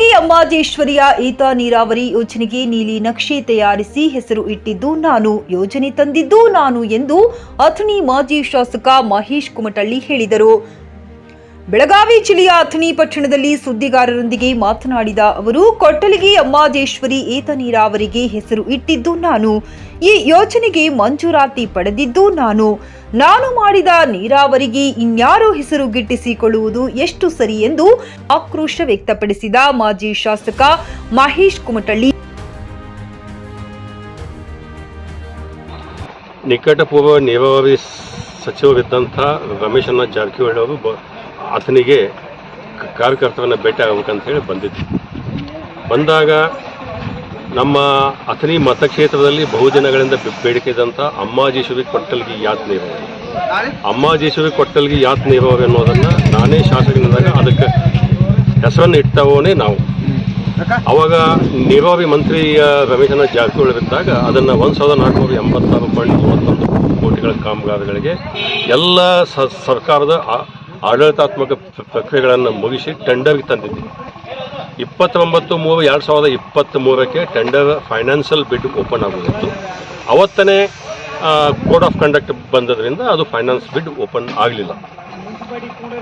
ಕೊಟ್ಟಲಿಗೆ ಅಮ್ಮಾಜೇಶ್ವರಿಯ ಈತ ನೀರಾವರಿ ಯೋಜನೆಗೆ ನೀಲಿ ನಕ್ಷೆ ತಯಾರಿಸಿ ಹೆಸರು ಇಟ್ಟಿದ್ದು ನಾನು. ಯೋಜನೆ ತಂದಿದ್ದು ನಾನು ಎಂದು ಅಥಣಿ ಮಾಜಿ ಶಾಸಕ ಮಹೇಶ್ ಕುಮಟಳ್ಳಿ ಹೇಳಿದರು. ಬೆಳಗಾವಿ ಜಿಲ್ಲೆಯ ಅಥಣಿ ಪಟ್ಟಣದಲ್ಲಿ ಸುದ್ದಿಗಾರರೊಂದಿಗೆ ಮಾತನಾಡಿದ ಅವರು, ಕೊಟ್ಟಲಿಗೆ ಅಮ್ಮಾಜೇಶ್ವರಿ ಏತ ನೀರಾವರಿಗೆ ಹೆಸರು ಇಟ್ಟಿದ್ದು ನಾನು. ಈ ಯೋಜನೆಗೆ ಮಂಜೂರಾತಿ ಪಡೆದಿದ್ದು ನಾನು. ನಾನು ಮಾಡಿದ ನೀರಾವರಿಗೆ ಇನ್ಯಾರೋ ಹೆಸರು ಗಿಟ್ಟಿಸಿಕೊಳ್ಳುವುದು ಎಷ್ಟು ಸರಿ ಎಂದು ಆಕ್ರೋಶ ವ್ಯಕ್ತಪಡಿಸಿದ ಮಾಜಿ ಶಾಸಕ ಮಹೇಶ್ ಕುಮಟಳ್ಳಿ. ನಿಕಟಪೂರ್ವ ನೀರಾವರಿ ಸಚಿವರಿದ್ದಂಥ ರಮೇಶಣ್ಣ ಜಾರಕಿಹೊಳಿ ಅವರು ಆತನಿಗೆ ಕಾರ್ಯಕರ್ತರನ್ನು ಭೇಟಿ ಆಗ್ಬೇಕಂತ ಹೇಳಿ ಬಂದಿದ್ದೆ. ಬಂದಾಗ ನಮ್ಮ ಅಥಣಿ ಮತಕ್ಷೇತ್ರದಲ್ಲಿ ಬಹುದಿನಗಳಿಂದ ಬೆ- ಬೇಡಿಕೆ ಇದ್ದಂಥ ಅಮ್ಮಾಜೇಶ್ವರಿ ಕೊಟ್ಟಲ್ಗಿ ಯಾತ್ ನೀರಾವರಿ. ಅಮ್ಮಾಜೇಶ್ವರಿ ಕೊಟ್ಟಲ್ಗಿ ಯಾತ್ ನೀರಾವರಿ ಅನ್ನೋದನ್ನು ನಾನೇ ಶಾಸಕನಿಂದಾಗ ಅದಕ್ಕೆ ಹೆಸರನ್ನು ಇಟ್ಟವನೇ ನಾವು. ಅವಾಗ ನೀರಾವರಿ ಮಂತ್ರಿ ಆ, ರಮೇಶನ ಜಾರಕಿಹೊಳಿ ಇದ್ದಾಗ ಅದನ್ನು ಒಂದು ಸಾವಿರದ ನಾಲ್ಕುನೂರ ಎಂಬತ್ತಾರು ಪಾಯಿಂಟ್ ಮೂವತ್ತೊಂದು ಕೋಟಿಗಳ ಕಾಮಗಾರಿಗಳಿಗೆ ಎಲ್ಲ ಸರ್ಕಾರದ ಆಡಳಿತಾತ್ಮಕ ಪ್ರ- ಪ್ರಕ್ರಿಯೆಗಳನ್ನು ಮುಗಿಸಿ ಟೆಂಡರ್ಗೆ ತಂದಿದ್ವಿ. ಇಪ್ಪತ್ತೊಂಬತ್ತು ಮೂರು ಎರಡು ಸಾವಿರದ ಇಪ್ಪತ್ತ್ ಮೂರಕ್ಕೆ ಟೆಂಡರ್ ಫೈನಾನ್ಷಿಯಲ್ ಬಿಡ್ ಓಪನ್ ಆಗೋದಿತ್ತು. ಅವತ್ತನೇ ಕೋಡ್ ಆಫ್ ಕಂಡಕ್ಟ್ ಬಂದದ್ರಿಂದ ಅದು ಫೈನಾನ್ಸ್ ಬಿಡ್ ಓಪನ್ ಆಗಲಿಲ್ಲ.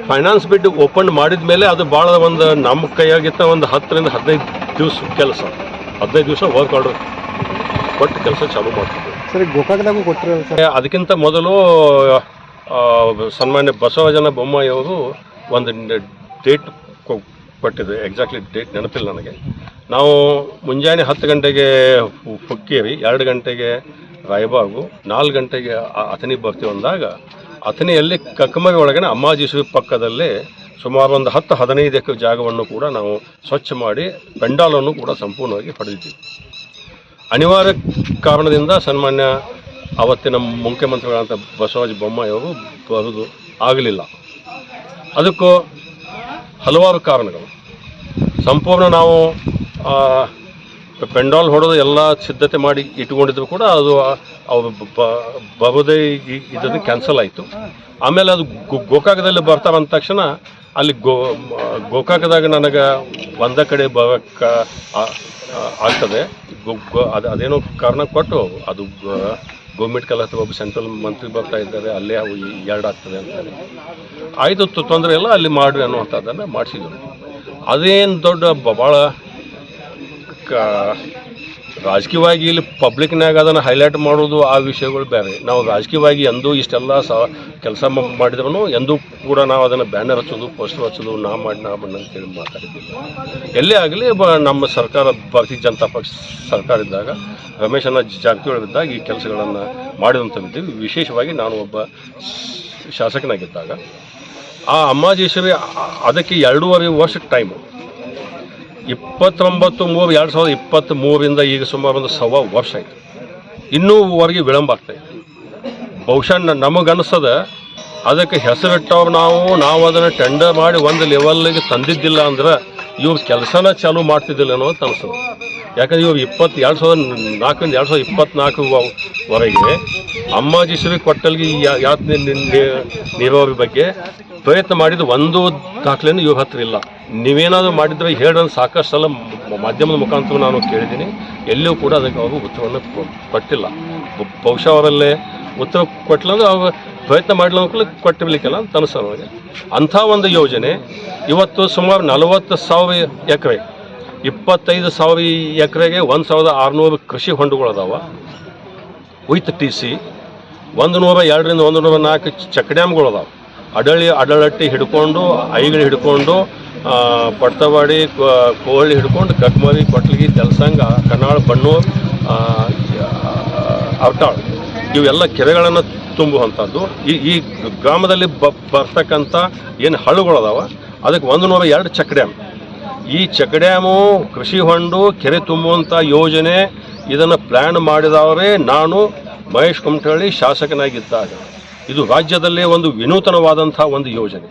ಫೈನಾನ್ಸ್ ಬಿಡ್ ಓಪನ್ ಮಾಡಿದ ಮೇಲೆ ಅದು ಭಾಳ ಒಂದು ನಮ್ಮ ಕೈಯಾಗಿತ್ತ ಒಂದು ಹತ್ತರಿಂದ ಹದಿನೈದು ದಿವಸ ಕೆಲಸ. ಹದಿನೈದು ದಿವಸ ವರ್ಕ್ ಆರ್ಡರ್ ಕೊಟ್ಟು ಕೆಲಸ ಚಾಲೂ ಮಾಡ್ತಿದ್ದೆ ಸರ್ ಗೋಕಾಕದಾಗೂ ಕೊಟ್ಟಿರೋ ಸರ್? ಅದಕ್ಕಿಂತ ಮೊದಲು ಸನ್ಮಾನ್ಯ ಬಸವಜನ ಬೊಮ್ಮಾಯಿ ಒಂದು ಡೇಟ್ ಕೊಟ್ಟಿದೆ. ಎಕ್ಸಾಕ್ಟ್ಲಿ ಡೇಟ್ ನೆನಪಿಲ್ಲ ನನಗೆ. ನಾವು ಮುಂಜಾನೆ ಹತ್ತು ಗಂಟೆಗೆ ಪುಕ್ಕೇರಿ, ಎರಡು ಗಂಟೆಗೆ ರಾಯಬಾಗು, ನಾಲ್ಕು ಗಂಟೆಗೆ ಅಥಣಿ ಬರ್ತೀವಿ ಅಂದಾಗ ಅಥಣಿಯಲ್ಲಿ ಕಕ್ಕಮರಿ ಒಳಗಿನ ಅಮ್ಮಾಜೀಶ್ವರಿ ಪಕ್ಕದಲ್ಲಿ ಸುಮಾರು ಒಂದು ಹತ್ತು ಹದಿನೈದು ಎಕರೆ ಜಾಗವನ್ನು ಕೂಡ ನಾವು ಸ್ವಚ್ಛ ಮಾಡಿ ಪೆಂಡಾಲನ್ನು ಕೂಡ ಸಂಪೂರ್ಣವಾಗಿ ಪಡೆದಿದ್ದೀವಿ. ಅನಿವಾರ್ಯ ಕಾರಣದಿಂದ ಸನ್ಮಾನ್ಯ ಅವತ್ತಿನ ಮುಖ್ಯಮಂತ್ರಿಗಳಂತ ಬಸವರಾಜ ಬೊಮ್ಮಾಯಿ ಅವರು ಬರೋದು ಆಗಲಿಲ್ಲ. ಅದಕ್ಕೂ ಹಲವಾರು ಕಾರಣಗಳು. ಸಂಪೂರ್ಣ ನಾವು ಪೆಂಡಾಲ್ ಹೊಡೆದು ಎಲ್ಲ ಸಿದ್ಧತೆ ಮಾಡಿ ಇಟ್ಕೊಂಡಿದ್ರು ಕೂಡ ಅದು ಬರೋದೇ ಇದನ್ನು ಕ್ಯಾನ್ಸಲ್ ಆಯಿತು. ಆಮೇಲೆ ಅದು ಗೋಕಾಕದಲ್ಲಿ ಬರ್ತಾರೆ ಅಂದ ತಕ್ಷಣ ಅಲ್ಲಿ ಗೋ, ಗೋಕಾಕದಾಗ ನನಗೆ ಒಂದ ಕಡೆ ಬರೋಕ್ಕೆ ಆಗ್ತದೆ. ಅದು, ಅದೇನೋ ಕಾರಣ ಕೊಟ್ಟು ಅದು ಗೌರ್ಮೆಂಟ್ ಅಥವಾ ಒಬ್ಬ ಸೆಂಟ್ರಲ್ ಮಂತ್ರಿ ಬರ್ತಾ ಇದ್ದಾರೆ, ಅಲ್ಲೇ ಅವು ಎರಡು ಆಗ್ತದೆ ಅಂತಾರೆ ಆಯಿತು ತೊಂದರೆ ಇಲ್ಲ, ಅಲ್ಲಿ ಮಾಡಿ ಅನ್ನುವಂಥದ್ದನ್ನು ಮಾಡಿಸಿದ್ರು. ಅದೇನು ದೊಡ್ಡ ಭಾಳ ರಾಜಕೀಯವಾಗಿ ಇಲ್ಲಿ ಪಬ್ಲಿಕ್ನಾಗ ಅದನ್ನು ಹೈಲೈಟ್ ಮಾಡೋದು ಆ ವಿಷಯಗಳು ಬೇರೆ. ನಾವು ರಾಜಕೀಯವಾಗಿ ಎಂದೂ ಇಷ್ಟೆಲ್ಲ ಸ ಕೆಲಸ ಮಾಡಿದ್ರೂ ಎಂದೂ ಕೂಡ ನಾವು ಅದನ್ನು ಬ್ಯಾನರ್ ಹಚ್ಚೋದು, ಪೋಸ್ಟರ್ ಹಚ್ಚೋದು, ನಾ ಮಾಡಿ ನಾ ಮಾಡಿ ಅಂತೇಳಿ ಮಾತಾಡಿದ್ದೀವಿ. ಎಲ್ಲೇ ಆಗಲಿ ನಮ್ಮ ಸರ್ಕಾರ, ಭಾರತೀಯ ಜನತಾ ಪಕ್ಷ ಸರ್ಕಾರ ಇದ್ದಾಗ ರಮೇಶನ ಜಾರಕಿಹೊಳಿ ಇದ್ದಾಗ ಈ ಕೆಲಸಗಳನ್ನು ಮಾಡಿದಂಥವಿದ್ದೀವಿ. ವಿಶೇಷವಾಗಿ ನಾನು ಒಬ್ಬ ಶಾಸಕನಾಗಿದ್ದಾಗ, ಆ ಅಮ್ಮಾಜೇಶ್ವರಿ ಅದಕ್ಕೆ ಎರಡೂವರೆ ವರ್ಷ ಟೈಮು ಇಪ್ಪತ್ತೊಂಬತ್ತು ಮೂರು, ಎರಡು ಸಾವಿರದ ಇಪ್ಪತ್ತ್ ಮೂರರಿಂದ ಈಗ ಸುಮಾರು ಒಂದು ಸವಾ ವರ್ಷ ಆಯಿತು. ಇನ್ನೂವರೆಗೆ ವಿಳಂಬ ಆಗ್ತಾ ಇದೆ. ಬಹುಶಃ ನಮಗನ್ನಿಸ್ತದ ಅದಕ್ಕೆ ಹೆಸರಿಟ್ಟವ್ರು ನಾವು ನಾವು ಅದನ್ನು ಟೆಂಡರ್ ಮಾಡಿ ಒಂದು ಲೆವೆಲ್ಗೆ ತಂದಿದ್ದಿಲ್ಲ ಅಂದ್ರೆ ಇವ್ರು ಕೆಲಸನ ಚಾಲೂ ಮಾಡ್ತಿದ್ದಿಲ್ಲ ಅನ್ನೋದು ಅನಿಸ್ತದೆ ಯಾಕಂದ್ರೆ ಇವ್ರು ಇಪ್ಪತ್ತು ಎರಡು ಸಾವಿರದ ನಾಲ್ಕರಿಂದ ಎರಡು ಸಾವಿರದ ಇಪ್ಪತ್ನಾಲ್ಕು ವರೆಗೆ ಅಮ್ಮಾಜಿ ಕೊಟ್ಟಲ್ಗಿ ಯಾ- ಯಾತ್ ನೀರಾವರಿ ಬಗ್ಗೆ ಪ್ರಯತ್ನ ಮಾಡಿದ ಒಂದು ದಾಖಲೆನೂ ಇವ್ರ ಹತ್ರ ಇಲ್ಲ. ನೀವೇನಾದರೂ ಮಾಡಿದ್ರೆ ಹೇಳೋದು ಸಾಕಷ್ಟು ಸಲ ಮಾಧ್ಯಮದ ಮುಖಾಂತರ ನಾನು ಕೇಳಿದ್ದೀನಿ. ಎಲ್ಲಿಯೂ ಕೂಡ ಅದಕ್ಕೆ ಅವರು ಉತ್ತರವನ್ನು ಕೊಟ್ಟಿಲ್ಲ. ಬಹುಶಃ ಅವರಲ್ಲೇ ಉತ್ತರ ಕೊಟ್ಲಂದ್ರೆ ಅವ್ರು ಪ್ರಯತ್ನ ಮಾಡಲ ಕೊಟ್ಟಿರ್ಲಿಕ್ಕಿಲ್ಲ ಅಂತ ಅನಿಸ್ತಾರೆ ನನಗೆ ಅಂಥ ಒಂದು ಯೋಜನೆ ಇವತ್ತು ಸುಮಾರು ನಲವತ್ತು ಸಾವಿರ ಎಕರೆ ಇಪ್ಪತ್ತೈದು ಸಾವಿರ ಎಕರೆಗೆ ಒಂದು ಸಾವಿರದ ಆರುನೂರು ಕೃಷಿ ಹೊಂಡಗಳು ಅದಾವ ವಿತ್ ಟಿ ಸಿ ಒಂದು ನೂರ ಎರಡರಿಂದ ಒಂದು ನೂರ ನಾಲ್ಕು ಚೆಕ್ ಡ್ಯಾಮ್ಗಳದಾವೆ ಅಡಳಿ ಅಡಳಟ್ಟಿ ಹಿಡ್ಕೊಂಡು ಐಗಳು ಹಿಡ್ಕೊಂಡು ಪಡ್ತವಾಡಿ ಕೋಳಿ ಹಿಡ್ಕೊಂಡು ಕಟ್ಮರಿ ಕೊಟ್ಲಿಗಿ ತೆಲಸಂಗ ಕನ್ನಾಳ ಬಣ್ಣೂರು ಅವಟಾಳ್ ಇವೆಲ್ಲ ಕೆರೆಗಳನ್ನು ತುಂಬುವಂಥದ್ದು. ಈ ಈ ಗ್ರಾಮದಲ್ಲಿ ಬ, ಬರ್ತಕ್ಕಂಥ ಏನು ಹಳ್ಳುಗಳದಾವ, ಅದಕ್ಕೆ ಒಂದು ನೂರ ಎರಡು ಚೆಕ್ ಡ್ಯಾಮ್. ಈ ಚೆಕ್ ಡ್ಯಾಮು ಕೃಷಿ ಹೊಂಡು, ಕೆರೆ ತುಂಬುವಂಥ ಯೋಜನೆ, ಇದನ್ನು ಪ್ಲ್ಯಾನ್ ಮಾಡಿದವರೇ ನಾನು, ಮಹೇಶ್ ಕುಮಟಳ್ಳಿ ಶಾಸಕನಾಗಿದ್ದಾಗ. ಇದು ರಾಜ್ಯದಲ್ಲೇ ಒಂದು ವಿನೂತನವಾದಂಥ ಒಂದು ಯೋಜನೆ.